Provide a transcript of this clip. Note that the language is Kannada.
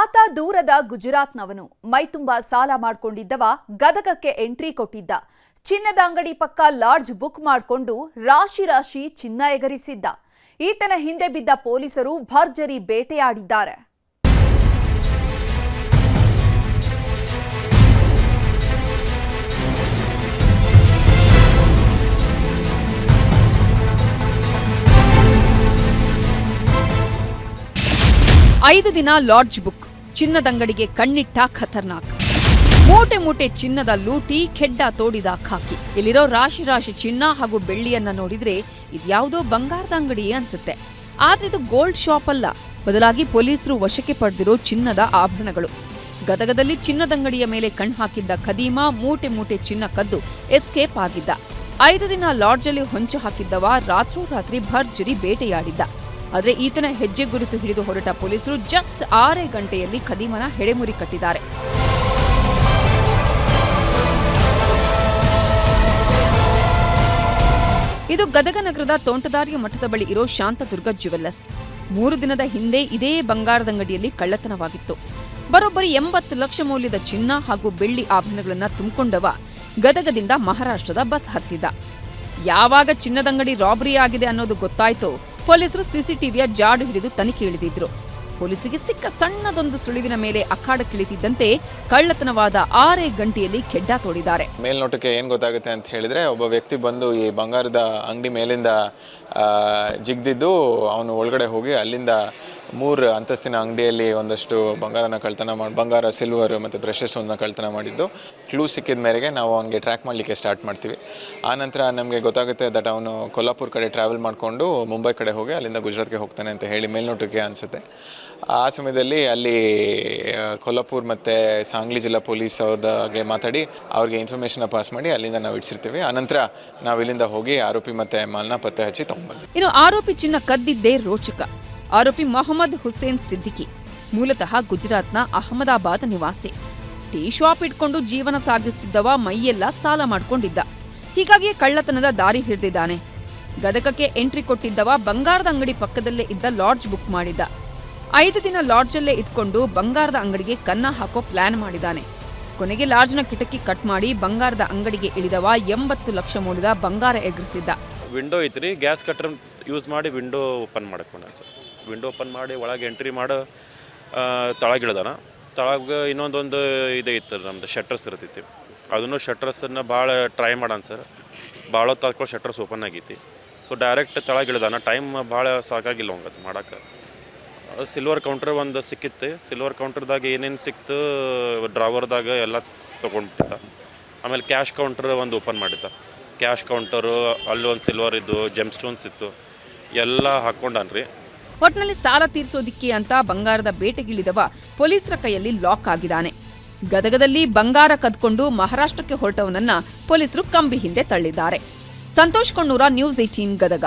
ಆತ ದೂರದ ಗುಜರಾತ್ನವನು. ಮೈತುಂಬ ಸಾಲ ಮಾಡ್ಕೊಂಡಿದ್ದವ ಗದಗಕ್ಕೆ ಎಂಟ್ರಿ ಕೊಟ್ಟಿದ್ದ. ಚಿನ್ನದ ಅಂಗಡಿ ಪಕ್ಕ ಲಾಡ್ಜ್ ಬುಕ್ ಮಾಡಿಕೊಂಡು ರಾಶಿ ರಾಶಿ ಚಿನ್ನ ಎಗರಿಸಿದ್ದ. ಈತನ ಹಿಂದೆ ಬಿದ್ದ ಪೊಲೀಸರು ಭರ್ಜರಿ ಬೇಟೆಯಾಡಿದ್ದಾರೆ. ಐದು ದಿನ ಲಾಡ್ಜ್ ಬುಕ್. ಚಿನ್ನದಂಗಡಿಗೆ ಕಣ್ಣಿಟ್ಟ ಖತರ್ನಾಕ್. ಮೂಟೆ ಮೂಟೆ ಚಿನ್ನದ ಲೂಟಿ ಖೆಡ್ಡ ತೋಡಿದ ಖಾಕಿ. ಇಲ್ಲಿರೋ ರಾಶಿ ರಾಶಿ ಚಿನ್ನ ಹಾಗೂ ಬೆಳ್ಳಿಯನ್ನ ನೋಡಿದ್ರೆ ಇದ್ಯಾವುದೋ ಬಂಗಾರದ ಅಂಗಡಿ ಅನ್ಸುತ್ತೆ. ಆದ್ರೆ ಇದು ಗೋಲ್ಡ್ ಶಾಪ್ ಅಲ್ಲ. ಬದಲಾಗಿ ಪೊಲೀಸರು ವಶಕ್ಕೆ ಪಡೆದಿರೋ ಚಿನ್ನದ ಆಭರಣಗಳು. ಗದಗದಲ್ಲಿ ಚಿನ್ನದಂಗಡಿಯ ಮೇಲೆ ಕಣ್ ಹಾಕಿದ್ದ ಖದೀಮ ಮೂಟೆ ಮೂಟೆ ಚಿನ್ನ ಕದ್ದು ಎಸ್ಕೇಪ್ ಆಗಿದ್ದ. ಐದು ದಿನ ಲಾಡ್ಜಲ್ಲಿ ಹೊಂಚು ಹಾಕಿದ್ದವ ರಾತ್ರೋರಾತ್ರಿ ಭರ್ಜರಿ ಬೇಟೆಯಾಡಿದ್ದ. ಆದ್ರೆ ಈತನ ಹೆಜ್ಜೆ ಗುರುತು ಹಿಡಿದು ಹೊರಟ ಪೊಲೀಸರು ಜಸ್ಟ್ ಆರೇ ಗಂಟೆಯಲ್ಲಿ ಖದೀಮನ ಹೆಡೆಮುರಿ ಕಟ್ಟಿದ್ದಾರೆ. ಇದು ಗದಗ ನಗರದ ತೋಂಟದಾರ್ಯ ಮಠದ ಬಳಿ ಇರೋ ಶಾಂತದುರ್ಗ ಜ್ಯುವೆಲ್ಲರ್ಸ್ ಮೂರು ದಿನದ ಹಿಂದೆ ಇದೇ ಬಂಗಾರದಂಗಡಿಯಲ್ಲಿ ಕಳ್ಳತನವಾಗಿತ್ತು. ಬರೋಬ್ಬರಿ ಎಂಬತ್ತು ಲಕ್ಷ ಮೌಲ್ಯದ ಚಿನ್ನ ಹಾಗೂ ಬೆಳ್ಳಿ ಆಭರಣಗಳನ್ನು ತುಂಬಿಕೊಂಡವ ಗದಗದಿಂದ ಮಹಾರಾಷ್ಟ್ರದ ಬಸ್ ಹತ್ತಿದ. ಯಾವಾಗ ಚಿನ್ನದಂಗಡಿ ರಾಬರಿ ಆಗಿದೆ ಅನ್ನೋದು ಗೊತ್ತಾಯ್ತೋ ಪೊಲೀಸರು ಸಿಸಿಟಿವಿಯ ಜಾಡು ಹಿಡಿದು ತನಿಖೆ ಇಳಿದಿದ್ರು. ಪೊಲೀಸರಿಗೆ ಸಿಕ್ಕ ಸಣ್ಣದೊಂದು ಸುಳಿವಿನ ಮೇಲೆ ಅಖಾಡಕ್ಕಿಳಿತಿದ್ದಂತೆ ಕಳ್ಳತನವಾದ ಆರೇ ಗಂಟೆಯಲ್ಲಿ ಖೆಡ್ಡ ತೋಡಿದ್ದಾರೆ. ಮೇಲ್ನೋಟಕ್ಕೆ ಏನು ಗೊತ್ತಾಗುತ್ತೆ ಅಂತ ಹೇಳಿದ್ರೆ, ಒಬ್ಬ ವ್ಯಕ್ತಿ ಬಂದು ಈ ಬಂಗಾರದ ಅಂಗಡಿ ಮೇಲಿಂದ ಜಿಗ್ದಿದ್ದು ಅವನು ಒಳಗಡೆ ಹೋಗಿ ಅಲ್ಲಿಂದ ಮೂರು ಅಂತಸ್ತಿನ ಅಂಗಡಿಯಲ್ಲಿ ಒಂದಷ್ಟು ಬಂಗಾರನ ಕಳ್ತನ ಮಾಡಿ ಬಂಗಾರ ಸಿಲ್ವರ್ ಮತ್ತು ಬ್ರಷಸ್ ಒಂದನ್ನ ಕಳ್ತನ ಮಾಡಿದ್ದು. ಕ್ಲೂ ಸಿಕ್ಕಿದ ಮೇರೆಗೆ ನಾವು ಹಂಗೆ ಟ್ರ್ಯಾಕ್ ಮಾಡಲಿಕ್ಕೆ ಸ್ಟಾರ್ಟ್ ಮಾಡ್ತೀವಿ. ಆನಂತರ ನಮಗೆ ಗೊತ್ತಾಗುತ್ತೆ ದಟ್ ಅವನು ಕೊಲ್ಲಾಪುರ ಕಡೆ ಟ್ರಾವೆಲ್ ಮಾಡಿಕೊಂಡು ಮುಂಬೈ ಕಡೆ ಹೋಗಿ ಅಲ್ಲಿಂದ ಗುಜರಾತ್ಗೆ ಹೋಗ್ತಾನೆ ಅಂತ ಹೇಳಿ ಮೇಲ್ನೋಟಕ್ಕೆ ಅನಿಸುತ್ತೆ. ಆ ಸಮಯದಲ್ಲಿ ಅಲ್ಲಿ ಕೊಲ್ಲಾಪುರ್ ಮತ್ತು ಸಾಂಗ್ಲಿ ಜಿಲ್ಲಾ ಪೊಲೀಸ್ ಅವ್ರಿಗೆ ಮಾತಾಡಿ ಅವ್ರಿಗೆ ಇನ್ಫಾರ್ಮೇಶನ್ ಪಾಸ್ ಮಾಡಿ ಅಲ್ಲಿಂದ ನಾವು ಇಡ್ಸಿರ್ತೀವಿ. ಆನಂತರ ನಾವು ಇಲ್ಲಿಂದ ಹೋಗಿ ಆರೋಪಿ ಮತ್ತು ಮಾಲ್ನ ಪತ್ತೆ ಹಚ್ಚಿ ತೊಗೊಂಡ್ಬಂದ್ವಿ. ಇನ್ನು ಆರೋಪಿ ಚಿನ್ನ ಕದ್ದಿದ್ದೇ ರೋಚಕ. ಆರೋಪಿ ಮೊಹಮ್ಮದ್ ಹುಸೇನ್ ಸಿದ್ದಿಕಿ, ಮೂಲತಃ ಗುಜರಾತ್ನ ಅಹಮದಾಬಾದ್ ನಿವಾಸಿ. ಟೀ ಶಾಪ್ ಇಟ್ಕೊಂಡು ಜೀವನ ಸಾಗಿಸ್ತಿದ್ದವ ಮೈಯೆಲ್ಲ ಸಾಲ ಮಾಡ್ಕೊಂಡಿದ್ದ. ಹೀಗಾಗಿ ಕಳ್ಳತನದ ದಾರಿ ಹಿಡಿದಿದ್ದಾನೆ. ಗದಕಕ್ಕೆ ಎಂಟ್ರಿ ಕೊಟ್ಟಿದ್ದವ ಬಂಗಾರದ ಅಂಗಡಿ ಪಕ್ಕದಲ್ಲೇ ಇದ್ದ ಲಾಡ್ಜ್ ಬುಕ್ ಮಾಡಿದ್ದ. ಐದು ದಿನ ಲಾಡ್ಜಲ್ಲೇ ಇದ್ಕೊಂಡು ಬಂಗಾರದ ಅಂಗಡಿಗೆ ಕನ್ನ ಹಾಕೋ ಪ್ಲಾನ್ ಮಾಡಿದ್ದಾನೆ. ಕೊನೆಗೆ ಲಾಡ್ಜ್ನ ಕಿಟಕಿ ಕಟ್ ಮಾಡಿ ಬಂಗಾರದ ಅಂಗಡಿಗೆ ಇಳಿದವ ಎಂಬತ್ತು ಲಕ್ಷ ಮೌಲ್ಯದ ಬಂಗಾರ ಎಗರಿಸಿದ್ದ. ವಿಂಡೋ ಐತ್ರಿ, ಗ್ಯಾಸ್ ಕಟ್ರ್ ಯೂಸ್ ಮಾಡಿ ವಿಂಡೋ ಓಪನ್ ಮಾಡಕ್ಕೆ ಸರ್. ವಿಂಡೋ ಓಪನ್ ಮಾಡಿ ಒಳಗೆ ಎಂಟ್ರಿ ಮಾಡಿ ತಳಗಿಳ್ದಾನ. ತಳಗ ಇನ್ನೊಂದೊಂದು ಇದು ಇತ್ತು ನಮ್ದು ಶಟ್ರಸ್ ಇರ್ತೈತಿ ಅದನ್ನು ಶಟ್ರಸನ್ನು ಭಾಳ ಟ್ರೈ ಮಾಡೋಣ ಸರ್. ಭಾಳ ಹೊತ್ತು ಶಟರ್ಸ್ ಓಪನ್ ಆಗೈತಿ. ಸೊ ಡೈರೆಕ್ಟ್ ತಳಗಿಳ್ದಾನ. ಟೈಮ್ ಭಾಳ ಸಾಕಾಗಿಲ್ಲ ಹಂಗತ್ತೆ ಮಾಡೋಕೆ. ಸಿಲ್ವರ್ ಕೌಂಟ್ರ್ ಒಂದು ಸಿಕ್ಕಿತ್ತು. ಸಿಲ್ವರ್ ಕೌಂಟ್ರ್ದಾಗ ಏನೇನು ಸಿಕ್ತು ಡ್ರಾವರ್ದಾಗ ಎಲ್ಲ ತೊಗೊಂಡ್ಬಿಟ್ಟಿದ್ದ. ಆಮೇಲೆ ಕ್ಯಾಶ್ ಕೌಂಟ್ರ್ ಒಂದು ಓಪನ್ ಮಾಡಿದ್ದ. ಕ್ಯಾಶ್ ಕೌಂಟರು ಅಲ್ಲೊಂದು ಸಿಲ್ವರ್ ಇದ್ದು ಜೆಮ್ ಸ್ಟೋನ್ಸ್ ಇತ್ತು. ಎಲ್ಲ ಹಾಕೊಂಡನ್ರಿ. ಒಟ್ನಲ್ಲಿ ಸಾಲ ತೀರಿಸೋದಿಕ್ಕೆ ಅಂತ ಬಂಗಾರದ ಬೇಟೆಗಿಳಿದವ ಪೊಲೀಸರ ಕೈಯಲ್ಲಿ ಲಾಕ್ ಆಗಿದ್ದಾನೆ. ಗದಗದಲ್ಲಿ ಬಂಗಾರ ಕದ್ಕೊಂಡು ಮಹಾರಾಷ್ಟ್ರಕ್ಕೆ ಹೊರಟವನನ್ನ ಪೊಲೀಸರು ಕಂಬಿ ಹಿಂದೆ ತಳ್ಳಿದ್ದಾರೆ. Santosh Konnur news eighteen Gadag.